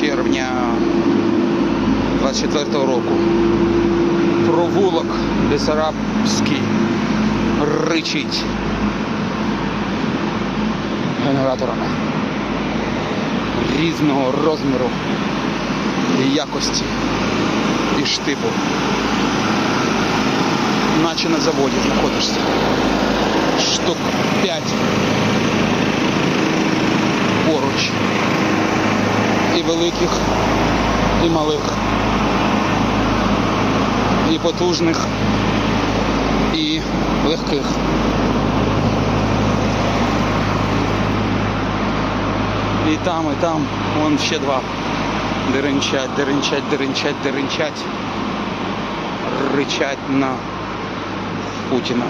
червня 24 року. Провулок Бесарабський ричить генераторами різного розміру і якості і штипу. Наче на заводі знаходишся. Штук 5 поруч. І великих, і малих, і потужних, і легких. І там, і там, вон ще два. Деренчать, деренчать, деренчать, деренчать. Ричать на Путіна.